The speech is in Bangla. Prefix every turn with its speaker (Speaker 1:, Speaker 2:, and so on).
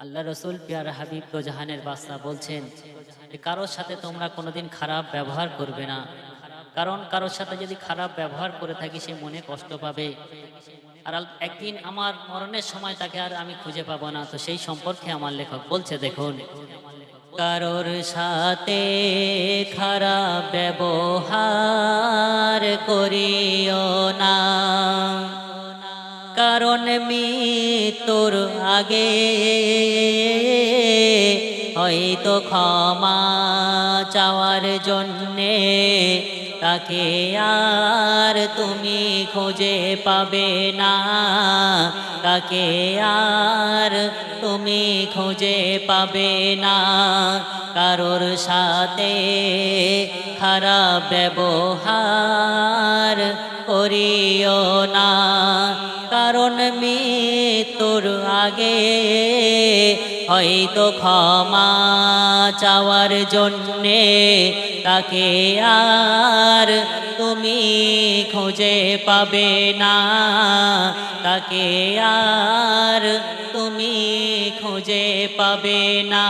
Speaker 1: আল্লাহ রসুল পিয়ার হাবিব জাহানের বাস্তা বলছেন কারোর সাথে তোমরা কোনোদিন খারাপ ব্যবহার করবে না। কারণ কারোর সাথে যদি খারাপ ব্যবহার করে থাকি, সে মনে কষ্ট পাবে। আর একদিন আমার মরণের সময় তাকে আর আমি খুঁজে পাবো না। তো সেই সম্পর্কে আমার লেখক বলছে, দেখুন, কারোর সাথে খারাপ ব্যবহার করিও না। কারণ মৃত্যুর আগে হয়তো ক্ষমা চাওয়ার জন্যে তাকে আর তুমি খুঁজে পাবে না। তাকে আর তুমি খুঁজে পাবে না। কারোর সাথে খারাপ ব্যবহার করিও না। কারণ মৃত্যুর আগে হয়তো ক্ষমা চাওয়ার জন্যে তাকে আর তুমি খুঁজে পাবে না। তাকে আর তুমি খুঁজে পাবে না।